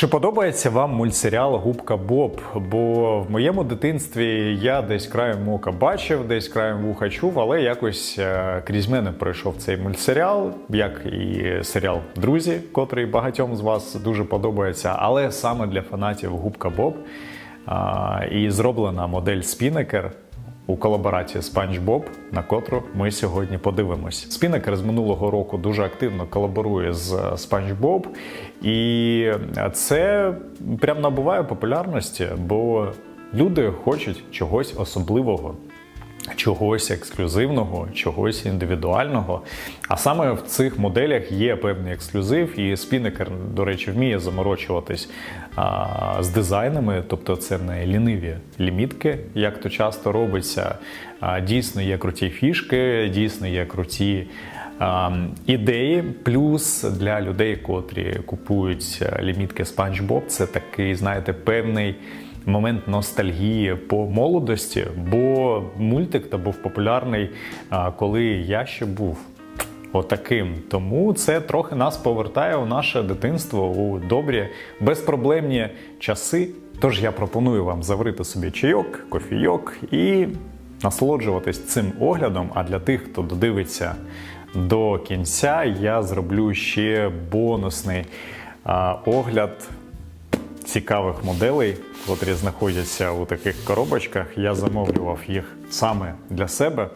Чи подобається вам мультсеріал Губка Боб? Бо в моєму дитинстві я десь краєм ока бачив, десь краєм вуха чув, але якось е, крізь мене пройшов цей мультсеріал, як і серіал Друзі, котрий багатьом з вас дуже подобається. Але саме для фанатів Губка Боб і зроблена модель Спінекер у колаборації Спанч Боб, на котру ми сьогодні подивимось. Спінекер з минулого року дуже активно колаборує з Спанч Боб, і це прям набуває популярності, бо люди хочуть чогось особливого. Чогось ексклюзивного, чогось індивідуального. А саме в цих моделях є певний ексклюзив, і спінекер, до речі, вміє заморочуватись а, з дизайнами, тобто це не ліниві лімітки, як то часто робиться. А, дійсно є круті фішки, дійсно є круті. Ідеї, плюс для людей, котрі купують лімітки SpongeBob, це такий, знаєте, певний момент ностальгії по молодості, бо мультик та був популярний, коли я ще був. Отаким. Тому це трохи нас повертає у наше дитинство у добрі, безпроблемні часи. Тож я пропоную вам заварити собі чайок, кофійок і насолоджуватись цим оглядом. А для тих, хто додивиться до кінця, я зроблю ще бонусний огляд цікавих моделей, котрі знаходяться у таких коробочках. Я замовлював їх саме для себе.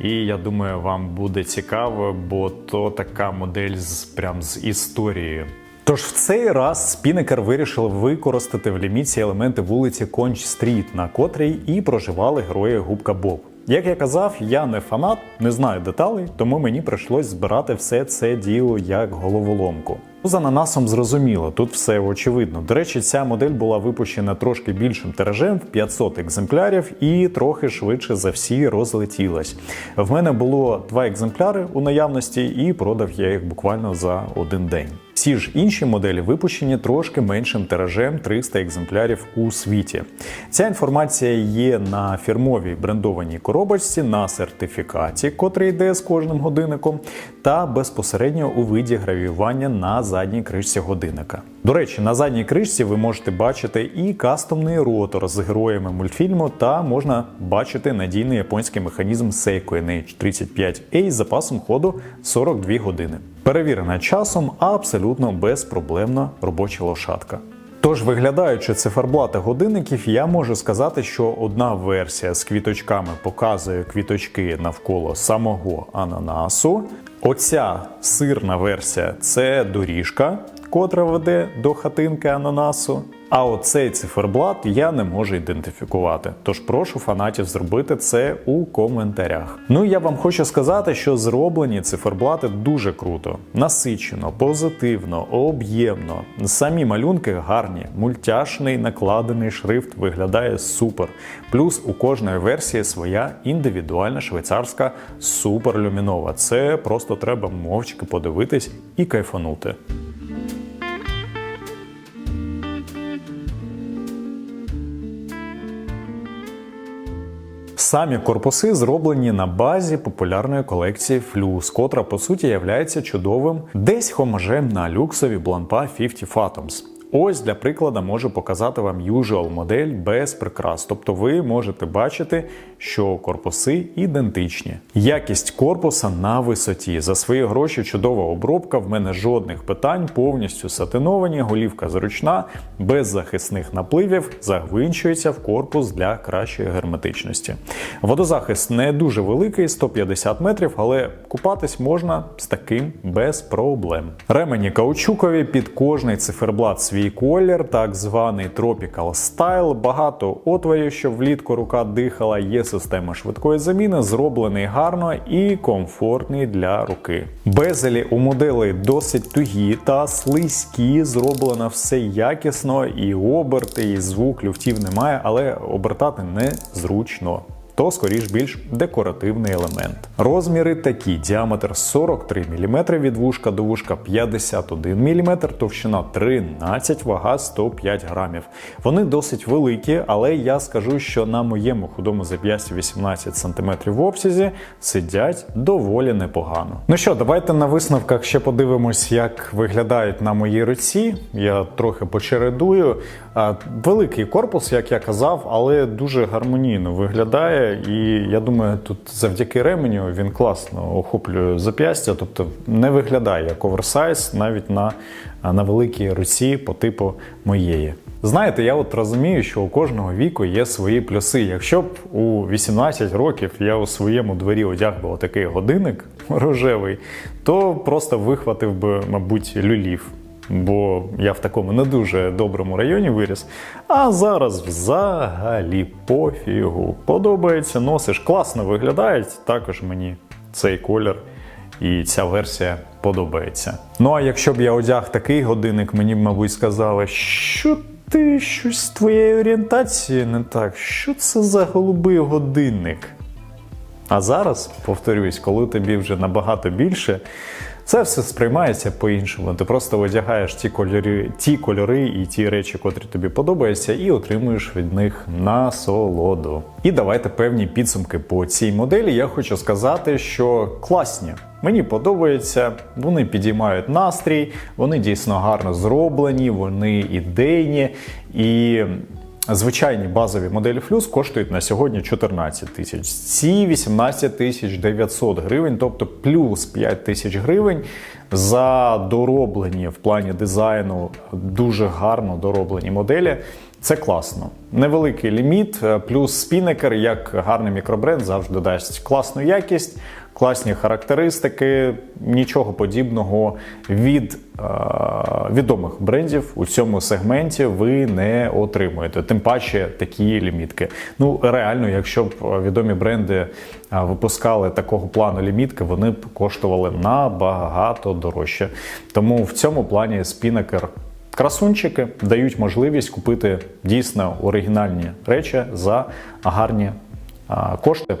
І я думаю, вам буде цікаво, бо то така модель з прям з історією. Тож в цей раз Спінекер вирішив використати в ліміті елементи вулиці Конч Стріт, на котрій і проживали герої Губка Боб. Як я казав, я не фанат, не знаю деталей, тому мені прийшлось збирати все це діло як головоломку. З ананасом зрозуміло, тут все очевидно. До речі, ця модель була випущена трошки більшим тиражем в 500 екземплярів і трохи швидше за всі розлетілась. В мене було два екземпляри у наявності, і продав я їх буквально за один день. Всі ж інші моделі випущені трошки меншим тиражем 300 екземплярів у світі. Ця інформація є на фірмовій брендованій коробочці на сертифікаті, котрий йде з кожним годинником, та безпосередньо у виді гравіювання на задній кришці годинника. До речі, на задній кришці ви можете бачити і кастомний ротор з героями мультфільму, та можна бачити надійний японський механізм Seiko NH35A з запасом ходу 42 години. Перевірена часом, а абсолютно безпроблемна робоча лошадка. Тож, виглядаючи циферблати годинників, я можу сказати, що одна версія з квіточками показує квіточки навколо самого ананасу. Оця сирна версія це доріжка, котра веде до хатинки ананасу. А оцей циферблат я не можу ідентифікувати. Тож прошу фанатів зробити це у коментарях. Ну я вам хочу сказати, що зроблені циферблати дуже круто, насичено, позитивно, об'ємно. Самі малюнки гарні, мультяшний накладений шрифт виглядає супер. Плюс у кожної версії своя індивідуальна швейцарська суперлюмінова. Це просто треба мовчки подивитись і кайфанути. Самі корпуси зроблені на базі популярної колекції Флюс, котра по суті являється чудовим десь хомажем на люксові бланпа 50 Fathoms. Ось для прикладу можу показати вам usual модель без прикрас. Тобто ви можете бачити, що корпуси ідентичні. Якість корпуса на висоті. За свої гроші чудова обробка. В мене жодних питань, повністю сатиновані, голівка зручна, без захисних напливів, загвинчується в корпус для кращої герметичності. Водозахист не дуже великий, 150 метрів, але купатись можна з таким без проблем. Ремені каучукові під кожний циферблат свій колір, так званий Tropical Style, багато отворів, щоб влітку рука дихала, є система швидкої заміни, зроблений гарно і комфортний для руки. Безелі у моделей досить тугі та слизькі, зроблено все якісно, і оберти, і звук люфтів немає, але обертати незручно. То скоріш більш декоративний елемент. Розміри такі: діаметр 43 мм від вушка до вушка 51 мм, товщина 13, вага 105 грамів. Вони досить великі, але я скажу, що на моєму худому зап'ясті 18 см в обсязі сидять доволі непогано. Ну що, давайте на висновках ще подивимось, як виглядають на моїй руці. Я трохи почередую. Великий корпус, як я казав, але дуже гармонійно виглядає. І я думаю, тут завдяки ременю він класно охоплює зап'ястя, тобто не виглядає як оверсайз навіть на, на великій руці по типу моєї. Знаєте, я от розумію, що у кожного віку є свої плюси. Якщо б у 18 років я у своєму дворі одяг би такий годинник рожевий, то просто вихватив би, мабуть, люлів. Бо я в такому не дуже доброму районі виріс. А зараз взагалі пофігу. Подобається, носиш, класно виглядають. Також мені цей колір і ця версія подобається. Ну а якщо б я одяг такий годинник, мені б, мабуть, сказали, що ти щось з твоєю орієнтацією не так. Що це за голубий годинник? А зараз, повторюсь, коли тобі вже набагато більше, це все сприймається по-іншому. Ти просто одягаєш ті кольори, ті кольори і ті речі, котрі тобі подобаються, і отримуєш від них насолоду. І давайте певні підсумки по цій моделі. Я хочу сказати, що класні. Мені подобається, вони підіймають настрій, вони дійсно гарно зроблені, вони ідейні і. Звичайні базові моделі флюс коштують на сьогодні 14 тисяч. Ці 18 тисяч 900 гривень, тобто плюс 5 тисяч гривень за дороблені в плані дизайну дуже гарно дороблені моделі. Це класно. Невеликий ліміт, плюс спінекер, як гарний мікробренд, завжди дасть класну якість, класні характеристики, нічого подібного від е, відомих брендів у цьому сегменті ви не отримуєте. Тим паче такі лімітки. Ну реально, якщо б відомі бренди е, випускали такого плану лімітки, вони б коштували набагато дорожче. Тому в цьому плані спінекер. Красунчики дають можливість купити дійсно оригінальні речі за гарні кошти.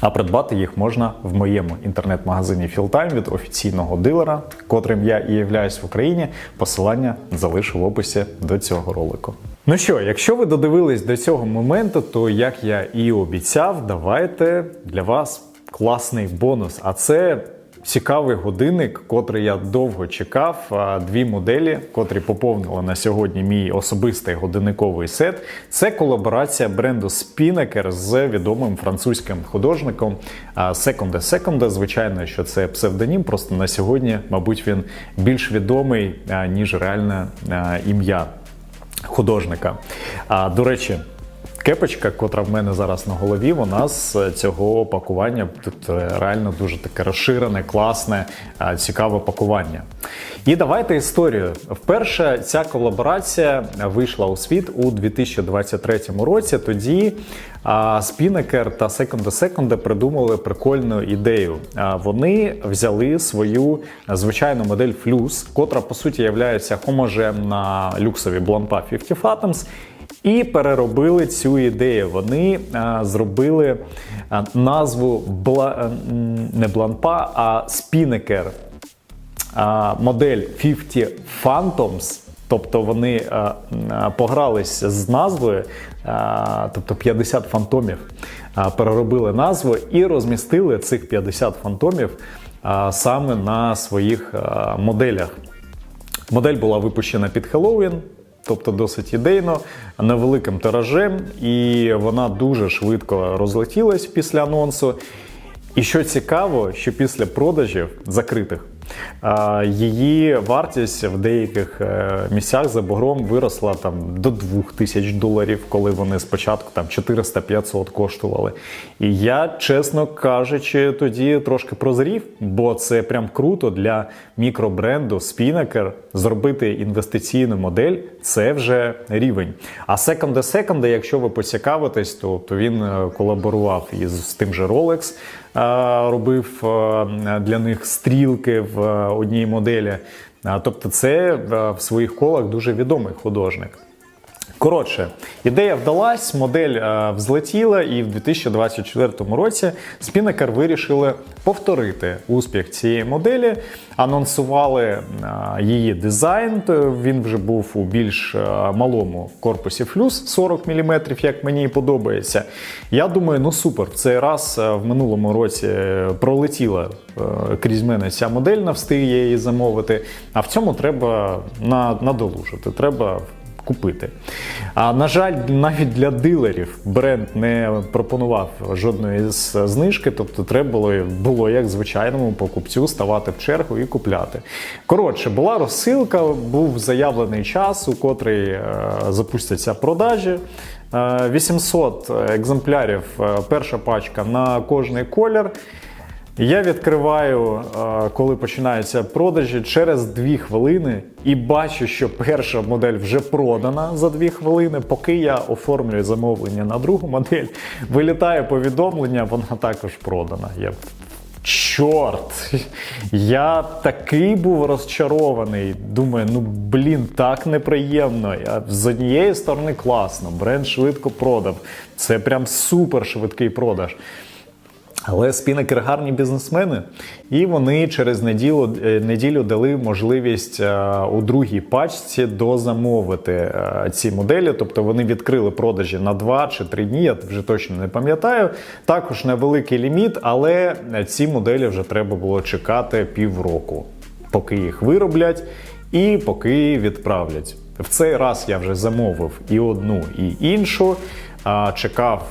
А придбати їх можна в моєму інтернет-магазині Fieldtime від офіційного дилера, котрим я і являюсь в Україні. Посилання залишу в описі до цього ролику. Ну що, якщо ви додивились до цього моменту, то як я і обіцяв, давайте для вас класний бонус. А це Цікавий годинник, котрий я довго чекав. Дві моделі, котрі поповнили на сьогодні мій особистий годинниковий сет. Це колаборація бренду Spinnaker з відомим французьким художником Second Second. Звичайно, що це псевдонім. Просто на сьогодні, мабуть, він більш відомий ніж реальне ім'я художника. До речі. Кепочка, котра в мене зараз на голові, вона з цього пакування тут е, реально дуже таке розширене, класне, е, цікаве пакування. І давайте історію. Вперше ця колаборація вийшла у світ у 2023 році. Тоді Спінекер та Second Second придумали прикольну ідею. Вони взяли свою звичайну модель Flus, котра по суті є хоможем на люксові Blancpain 50 Atoms, і переробили цю ідею. Вони а, зробили а, назву бла, не Бланпа, а Спінекер. Модель 50 Phantoms. Тобто вони а, а, погрались з назвою, а, тобто 50 фантомів, а, переробили назву і розмістили цих 50 фантомів а, саме на своїх а, моделях. Модель була випущена під Хеллоуін, тобто досить ідейно, невеликим тиражем, і вона дуже швидко розлетілась після анонсу. І що цікаво, що після продажів закритих Її вартість в деяких е, місцях за бугром виросла там до 2000 доларів, коли вони спочатку там 400-500 коштували. І я, чесно кажучи, тоді трошки прозрів, бо це прям круто для мікробренду Spinnaker зробити інвестиційну модель. Це вже рівень. А Second Second, якщо ви поцікавитесь, то, то він е, колаборував із тим же Rolex. Робив для них стрілки в одній моделі. Тобто, це в своїх колах дуже відомий художник. Коротше, ідея вдалась, модель е, взлетіла, і в 2024 році Spinnaker вирішили повторити успіх цієї моделі. Анонсували е, її дизайн. Він вже був у більш е, малому корпусі флюс 40 мм, як мені подобається. Я думаю, ну супер. В цей раз е, в минулому році е, пролетіла е, крізь мене ця модель, не встиг я її замовити. А в цьому треба на- надолужити. Треба купити. А на жаль, навіть для дилерів бренд не пропонував жодної знижки, тобто треба було, було як звичайному покупцю ставати в чергу і купляти. Коротше, була розсилка, був заявлений час, у котрий е, запустяться продажі. Е, 800 екземплярів, е, перша пачка на кожний колір. Я відкриваю, е, коли починаються продажі, через 2 хвилини і бачу, що перша модель вже продана за 2 хвилини. Поки я оформлюю замовлення на другу модель, вилітає повідомлення, вона також продана. Я Чорт, я такий був розчарований. Думаю, ну блін, так неприємно. Я- З однієї сторони класно, бренд швидко продав. Це прям супер швидкий продаж. Але спінекер гарні бізнесмени, і вони через неділю, е, неділю дали можливість е, у другій пачці дозамовити е, ці моделі. Тобто вони відкрили продажі на 2 чи 3 дні, я вже точно не пам'ятаю. Також невеликий ліміт, але ці моделі вже треба було чекати півроку, поки їх вироблять і поки відправлять. В цей раз я вже замовив і одну, і іншу. Чекав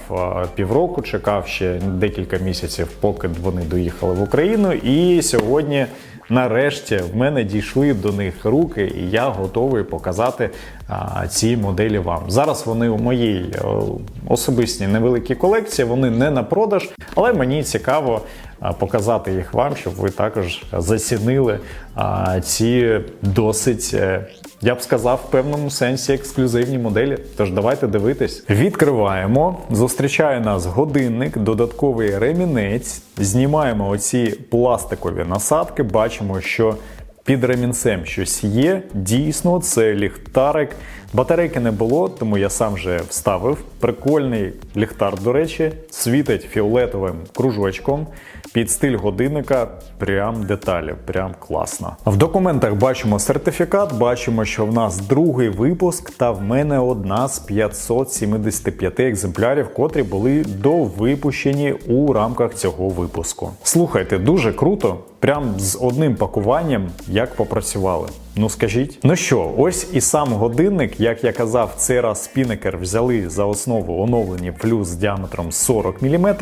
півроку, чекав ще декілька місяців, поки вони доїхали в Україну. І сьогодні, нарешті, в мене дійшли до них руки, і я готовий показати ці моделі вам. Зараз вони у моїй е, особистій невеликій колекції, вони не на продаж, але мені цікаво показати їх вам, щоб ви також зацінили ці досить. е, я б сказав, в певному сенсі ексклюзивні моделі. Тож давайте дивитись. Відкриваємо. Зустрічає нас годинник, додатковий ремінець. Знімаємо оці пластикові насадки. Бачимо, що під ремінцем щось є. Дійсно, це ліхтарик. Батарейки не було, тому я сам вже вставив. Прикольний ліхтар, до речі, світить фіолетовим кружочком. Під стиль годинника прям деталі, прям класно. В документах бачимо сертифікат, бачимо, що в нас другий випуск, та в мене одна з 575 екземплярів, котрі були довипущені у рамках цього випуску. Слухайте, дуже круто, прям з одним пакуванням, як попрацювали. Ну скажіть. Ну що, ось і сам годинник, як я казав, цей раз спінекер взяли за основу оновлені плюс діаметром 40 мм,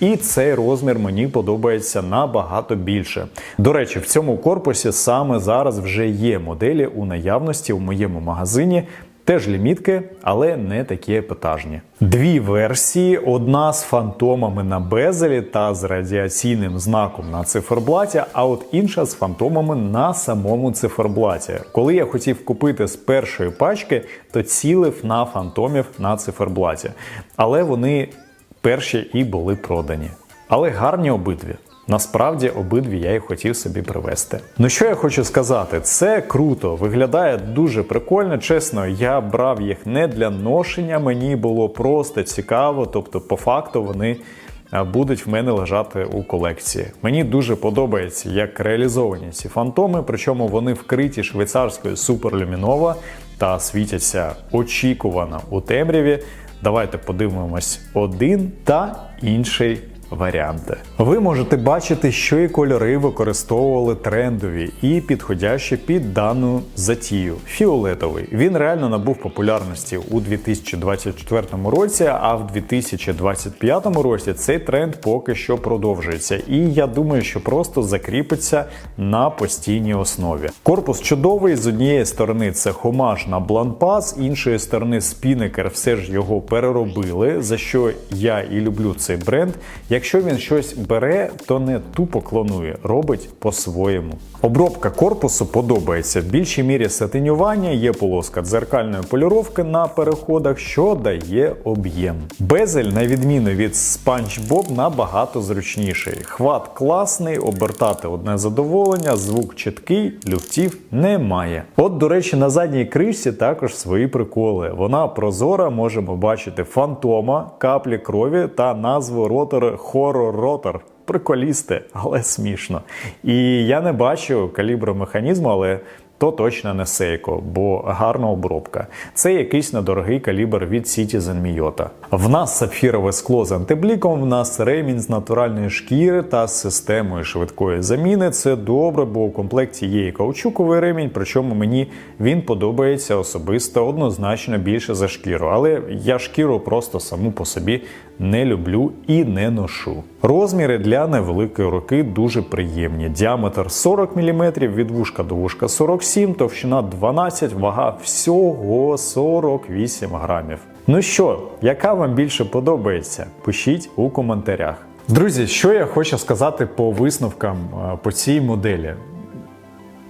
і цей розмір мені подобається набагато більше. До речі, в цьому корпусі саме зараз вже є моделі у наявності у моєму магазині. Теж лімітки, але не такі епатажні. Дві версії: одна з фантомами на безелі та з радіаційним знаком на циферблаті, а от інша з фантомами на самому циферблаті. Коли я хотів купити з першої пачки, то цілив на фантомів на циферблаті. Але вони перші і були продані. Але гарні обидві. Насправді обидві я і хотів собі привезти. Ну що я хочу сказати, це круто, виглядає дуже прикольно. Чесно, я брав їх не для ношення, мені було просто цікаво. Тобто, по факту, вони будуть в мене лежати у колекції. Мені дуже подобається, як реалізовані ці фантоми, причому вони вкриті швейцарською суперлюмінова та світяться очікувано у темряві. Давайте подивимось один та інший варіанти. Ви можете бачити, що і кольори використовували трендові і підходящі під дану затію. Фіолетовий він реально набув популярності у 2024 році, а в 2025 році цей тренд поки що продовжується. І я думаю, що просто закріпиться на постійній основі. Корпус чудовий з однієї сторони це хомаж на бланпас, іншої сторони спінекер все ж його переробили. За що я і люблю цей бренд. Як якщо він щось бере, то не тупо клонує, робить по-своєму. Обробка корпусу подобається. В більшій мірі сатинювання є полоска дзеркальної поліровки на переходах, що дає об'єм. Безель, на відміну від SpongeBob, набагато зручніший. Хват класний, обертати одне задоволення, звук чіткий, люфтів немає. От, до речі, на задній кришці також свої приколи. Вона прозора, можемо бачити фантома, каплі крові та назву ротора Rotor. Приколісти, але смішно. І я не бачу калібру механізму, але то точно не Seiko, бо гарна обробка. Це якийсь недорогий калібр від Citizen Miyota. В нас сапфірове скло з антибліком, в нас ремінь з натуральної шкіри та з системою швидкої заміни. Це добре, бо у комплекті є і каучуковий ремінь, причому мені він подобається особисто однозначно більше за шкіру. Але я шкіру просто саму по собі не люблю і не ношу. Розміри для невеликої руки дуже приємні. Діаметр 40 мм, від вушка до вушка 47, товщина 12, вага всього 48 грамів. Ну що, яка вам більше подобається? Пишіть у коментарях. Друзі, що я хочу сказати по висновкам е, по цій моделі.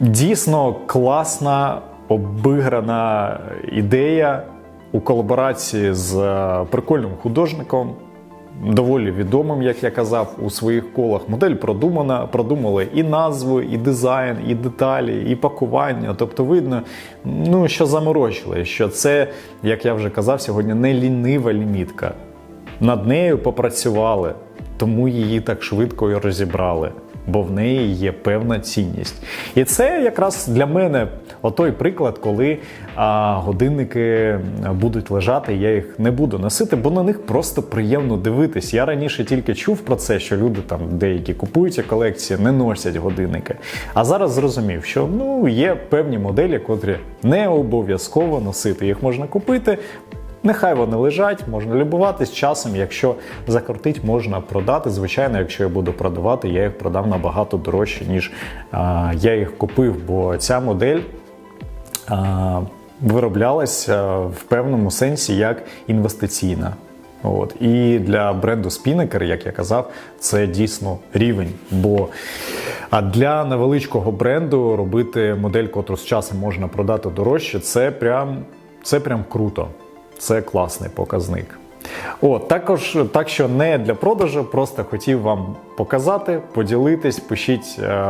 Дійсно класна обіграна ідея у колаборації з е, прикольним художником, доволі відомим, як я казав, у своїх колах. Модель продумана, продумали і назву, і дизайн, і деталі, і пакування. Тобто, видно, ну що заморочили, що це, як я вже казав, сьогодні не лінива лімітка. Над нею попрацювали, тому її так швидко і розібрали. Бо в неї є певна цінність. І це якраз для мене отой приклад, коли а, годинники будуть лежати, я їх не буду носити, бо на них просто приємно дивитись. Я раніше тільки чув про це, що люди там деякі купують колекції, не носять годинники. А зараз зрозумів, що ну є певні моделі, котрі не обов'язково носити. Їх можна купити. Нехай вони лежать, можна любуватись часом. Якщо закрутить, можна продати. Звичайно, якщо я буду продавати, я їх продам набагато дорожче, ніж а, я їх купив. Бо ця модель вироблялася в певному сенсі як інвестиційна. От. І для бренду Spinnaker, як я казав, це дійсно рівень. Бо а для невеличкого бренду робити модель, котру з часом можна продати дорожче, це прям, це прям круто. Це класний показник. О, також так, що не для продажу, просто хотів вам показати, поділитись, пишіть е,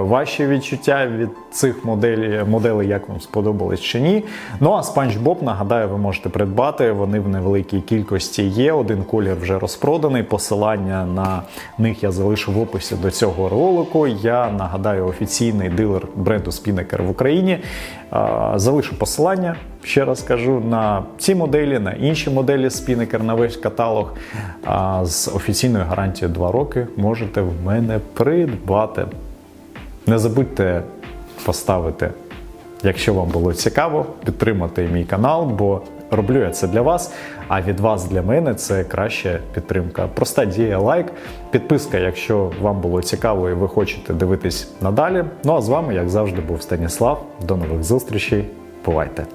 ваші відчуття від цих моделей, моделей, як вам сподобались чи ні. Ну а SpongeBob, нагадаю, ви можете придбати. Вони в невеликій кількості є. Один колір вже розпроданий. Посилання на них я залишу в описі до цього ролику. Я нагадаю офіційний дилер бренду Spinnaker в Україні. Е, залишу посилання. Ще раз кажу на ці моделі, на інші моделі Spinnaker, на весь каталог а, з офіційною гарантією 2 роки можете в мене придбати. Не забудьте поставити, якщо вам було цікаво, підтримати мій канал, бо роблю я це для вас. А від вас для мене це краща підтримка. Проста дія лайк, підписка, якщо вам було цікаво і ви хочете дивитись надалі. Ну а з вами, як завжди, був Станіслав. До нових зустрічей. Бувайте!